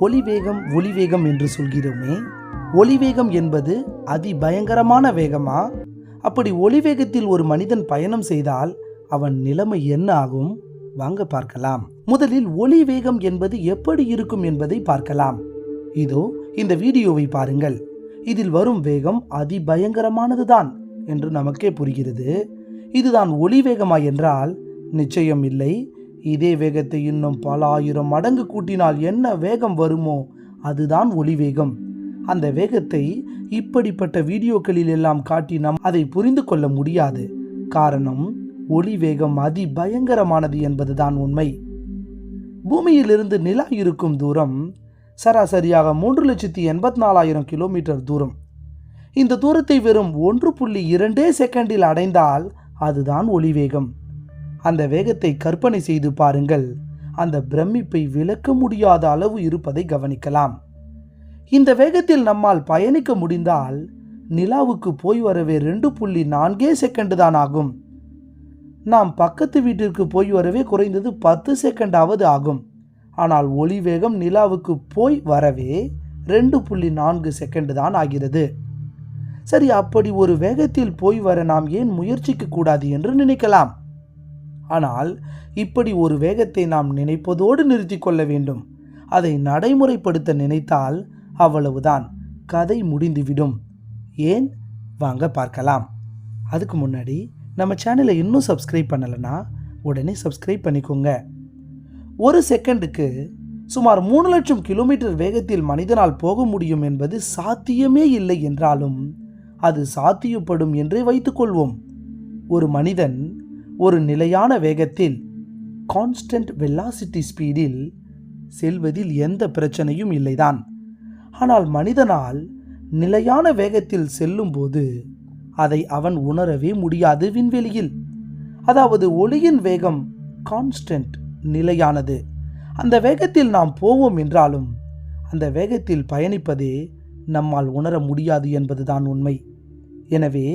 ஒளிவேகம் ஒளிவேகம் என்று சொல்கிறோமே. ஒளிவேகம் என்பது அதிபயங்கரமான வேகமா? அப்படி ஒளிவேகத்தில் ஒரு மனிதன் பயணம் செய்தால் அவன் நிலைமை என்ன ஆகும்? வாங்க பார்க்கலாம். முதலில் ஒளி வேகம் என்பது எப்படி இருக்கும் என்பதை பார்க்கலாம். இதோ இந்த வீடியோவை பாருங்கள். இதில் வரும் வேகம் அதிபயங்கரமானதுதான் என்று நமக்கே புரிகிறது. இதுதான் ஒளி வேகமா என்றால் நிச்சயம் இல்லை. இதே வேகத்தை இன்னும் பல ஆயிரம் மடங்கு கூட்டினால் என்ன வேகம் வருமோ அதுதான் ஒளி வேகம். அந்த வேகத்தை இப்படிப்பட்ட வீடியோக்களில் எல்லாம் காட்டி நாம் அதை புரிந்து கொள்ள முடியாது. காரணம் ஒளி வேகம் அதிபயங்கரமானது என்பதுதான் உண்மை. பூமியிலிருந்து நிலா இருக்கும் தூரம் சராசரியாக மூன்று லட்சத்தி எண்பத்தி நாலாயிரம் கிலோமீட்டர் தூரம். இந்த தூரத்தை வெறும் ஒன்று புள்ளி இரண்டே செகண்டில் அடைந்தால் அதுதான் ஒளி வேகம். அந்த வேகத்தை கற்பனை செய்து பாருங்கள். அந்த பிரமிப்பை விளக்க முடியாத அளவு இருப்பதை கவனிக்கலாம். இந்த வேகத்தில் நம்மால் பயணிக்க முடிந்தால் நிலாவுக்கு போய் வரவே ரெண்டு புள்ளி நான்கே செகண்ட் தான் ஆகும். நாம் பக்கத்து வீட்டிற்கு போய் வரவே குறைந்தது பத்து செகண்டாவது ஆகும். ஆனால் ஒளி வேகம் நிலாவுக்கு போய் வரவே ரெண்டு புள்ளி நான்கு செகண்ட் தான் ஆகிறது. சரி அப்படி ஒரு வேகத்தில் போய் வர நாம் ஏன் முயற்சிக்க கூடாது என்று நினைக்கலாம். ஆனால் இப்படி ஒரு வேகத்தை நாம் நினைப்பதோடு நிறுத்தி கொள்ள வேண்டும். அதை நடைமுறைப்படுத்த நினைத்தால் அவ்வளவுதான். கதை முடிந்துவிடும். ஏன்? வாங்க பார்க்கலாம். அதுக்கு முன்னாடி நம்ம சேனலை இன்னும் சப்ஸ்கிரைப் பண்ணலைன்னா உடனே சப்ஸ்கிரைப் பண்ணிக்கோங்க. ஒரு செகண்டுக்கு சுமார் மூணு லட்சம் கிலோமீட்டர் வேகத்தில் மனிதனால் போக முடியும் என்பது சாத்தியமே இல்லை என்றாலும் அது சாத்தியப்படும் என்றே வைத்துக்கொள்வோம் ஒரு மனிதன் ஒரு நிலையான வேகத்தில் கான்ஸ்டன்ட் வெலாசிட்டி ஸ்பீடில் செல்வதில் எந்த பிரச்சனையும் இல்லைதான். ஆனால் மனிதனால் நிலையான வேகத்தில் செல்லும்போது அதை அவன் உணரவே முடியாது விண்வெளியில். அதாவது ஒளியின் வேகம் கான்ஸ்டன்ட் நிலையானது. அந்த வேகத்தில் நாம் போவோம் என்றாலும் அந்த வேகத்தில் பயணிப்பதே நம்மால் உணர முடியாது என்பதுதான் உண்மை. எனவே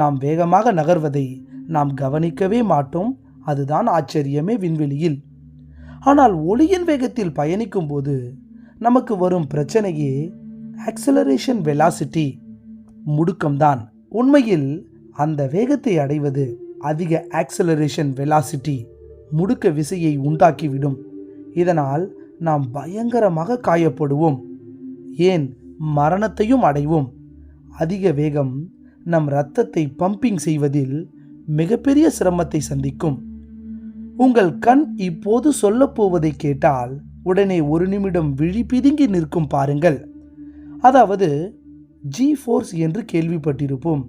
நாம் வேகமாக நகர்வதை நாம் கவனிக்கவே மாட்டோம். அதுதான் ஆச்சரியமே விண்வெளியில். ஆனால் ஒளியின் வேகத்தில் பயணிக்கும்போது நமக்கு வரும் பிரச்சனையே ஆக்சலரேஷன் வெலாசிட்டி முடுக்கம்தான். உண்மையில் அந்த வேகத்தை அடைவது அதிக ஆக்சலரேஷன் வெலாசிட்டி முடுக்க விசையை உண்டாக்கிவிடும். இதனால் நாம் பயங்கரமாக காயப்படுவோம். ஏன்? மரணத்தையும் அடைவோம். அதிக வேகம் நம் இரத்தத்தை பம்பிங் செய்வதில் மிகப்பெரிய சிரமத்தை சந்திக்கும். உங்கள் கண் இப்போது சொல்லப்போவதை கேட்டால் உடனே ஒரு நிமிடம் விழி பிதுங்கி நிற்கும் பாருங்கள். அதாவது ஜி ஃபோர்ஸ் என்று கேள்விப்பட்டிருப்போம்.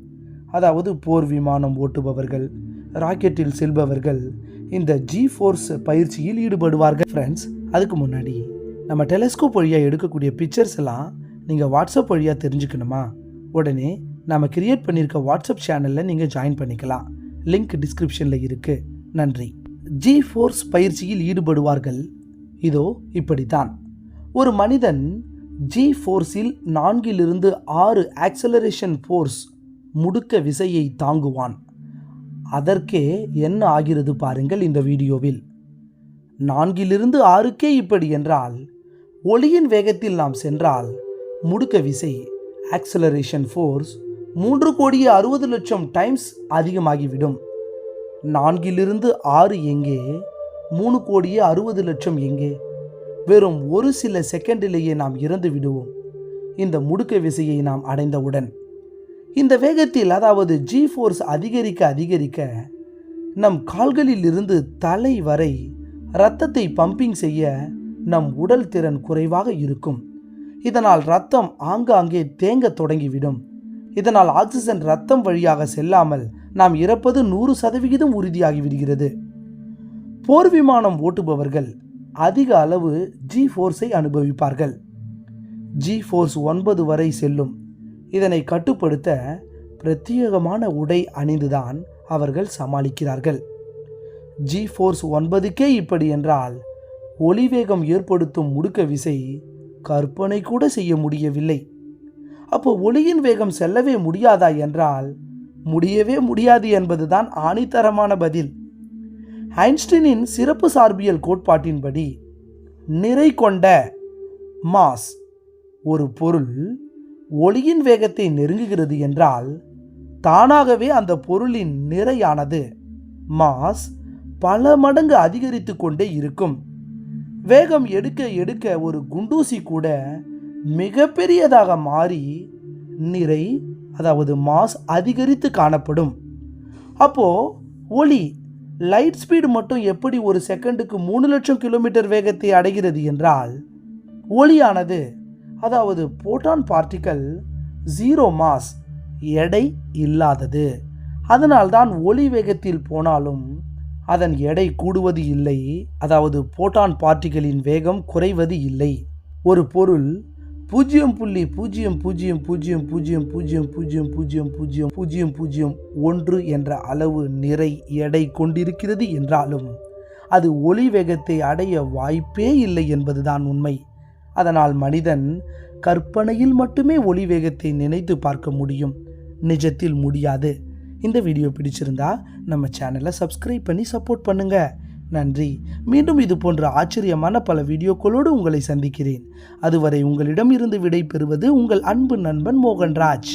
அதாவது போர் விமானம் ஓட்டுபவர்கள் ராக்கெட்டில் செல்பவர்கள் இந்த ஜி ஃபோர்ஸ் பயிற்சியில் ஈடுபடுவார்கள். ஃப்ரெண்ட்ஸ் அதுக்கு முன்னாடி நம்ம டெலஸ்கோப் வழியாக எடுக்கக்கூடிய பிக்சர்ஸ் எல்லாம் நீங்கள் வாட்ஸ்அப் வழியாக தெரிஞ்சுக்கணுமா? உடனே நம்ம கிரியேட் பண்ணியிருக்க வாட்ஸ்அப் சேனலில் நீங்கள் ஜாயின் பண்ணிக்கலாம். லிங்க் டிஸ்கிரிப்ஷனில் இருக்குது நன்றி. ஜி ஃபோர்ஸ் பயிற்சியில் ஈடுபடுவார்கள். இதோ இப்படித்தான். ஒரு மனிதன் ஜி ஃபோர்ஸில் நான்கிலிருந்து ஆறு ஆக்சலரேஷன் ஃபோர்ஸ் முடுக்க விசையை தாங்குவான். அதற்கே என்ன ஆகிறது பாருங்கள் இந்த வீடியோவில். நான்கிலிருந்து ஆறுக்கே இப்படி என்றால் ஒளியின் வேகத்தில் நாம் சென்றால் முடுக்க விசை ஆக்சலரேஷன் ஃபோர்ஸ் மூன்று கோடியே அறுபது லட்சம் டைம்ஸ் அதிகமாகிவிடும். நான்கிலிருந்து ஆறு எங்கே? மூணு கோடியே அறுபது லட்சம் எங்கே? வெறும் ஒரு சில செகண்டிலேயே நாம் இறந்து விடுவோம். இந்த முடுக்க விசையை நாம் அடைந்தவுடன். இந்த வேகத்தில் அதாவது ஜி ஃபோர்ஸ் அதிகரிக்க அதிகரிக்க நம் கால்களில் இருந்து தலை வரை இரத்தத்தை பம்பிங் செய்ய நம் உடல் திறன் குறைவாக இருக்கும். இதனால் ரத்தம் ஆங்காங்கே தேங்க தொடங்கிவிடும். இதனால் ஆக்சிஜன் ரத்தம் வழியாக செல்லாமல் நாம் இறப்பது நூறு சதவிகிதம் உறுதியாகிவிடுகிறது. போர் விமானம் ஓட்டுபவர்கள் அதிக அளவு ஜி ஃபோர்ஸை அனுபவிப்பார்கள். ஜி ஃபோர்ஸ் ஒன்பது வரை செல்லும். இதனை கட்டுப்படுத்த பிரத்யேகமான உடை அணிந்துதான் அவர்கள் சமாளிக்கிறார்கள். ஜி ஃபோர்ஸ் ஒன்பதுக்கே இப்படி என்றால் ஒளிவேகம் ஏற்படுத்தும் முடுக்க விசை கற்பனை கூட செய்ய முடியவில்லை. அப்போ ஒளியின் வேகம் செல்லவே முடியாதா என்றால் முடியவே முடியாது என்பதுதான் ஆணித்தரமான பதில். ஐன்ஸ்டீனின் சிறப்பு சார்பியல் கோட்பாட்டின்படி நிறை கொண்ட மாஸ் ஒரு பொருள் ஒளியின் வேகத்தை நெருங்குகிறது என்றால் தானாகவே அந்த பொருளின் நிறையானது மாஸ் பல மடங்கு அதிகரித்து கொண்டே இருக்கும். வேகம் எடுக்க எடுக்க ஒரு குண்டூசி கூட மிகப்பெரியதாக மாறி நிறை அதாவது மாஸ் அதிகரித்து காணப்படும். அப்போ ஒளி லைட் ஸ்பீடு மட்டும் எப்படி ஒரு செகண்டுக்கு மூணு லட்சம் கிலோமீட்டர் வேகத்தை அடைகிறது என்றால் ஒளியானது அதாவது போட்டான் பார்ட்டிக்கல் ஜீரோ மாஸ் எடை இல்லாதது. அதனால்தான் ஒளி வேகத்தில் போனாலும் அதன் எடை கூடுவது இல்லை அதாவது போட்டான் பார்ட்டிகளின் வேகம் குறைவது இல்லை. ஒரு பொருள் பூஜ்ஜியம் புள்ளி பூஜ்ஜியம் பூஜ்ஜியம் பூஜ்ஜியம் பூஜ்ஜியம் பூஜ்ஜியம் பூஜ்ஜியம் பூஜ்ஜியம் பூஜ்ஜியம் பூஜ்ஜியம் பூஜ்ஜியம் ஒன்று என்ற அளவு நிறை எடை கொண்டிருக்கிறது என்றாலும் அது ஒளி வேகத்தை அடைய வாய்ப்பே இல்லை என்பதுதான் உண்மை. அதனால் மனிதன் கற்பனையில் மட்டுமே ஒளி வேகத்தை நினைத்து பார்க்க முடியும். நிஜத்தில் முடியாது. இந்த வீடியோ பிடிச்சிருந்தா நம்ம சேனலை சப்ஸ்கிரைப் பண்ணி சப்போர்ட் பண்ணுங்கள் நன்றி. மீண்டும் இது போன்ற ஆச்சரியமான பல வீடியோக்களோடு உங்களை சந்திக்கிறேன். அதுவரை உங்களிடம் இருந்து விடை பெறுவது உங்கள் அன்பு நண்பன் மோகன்ராஜ்.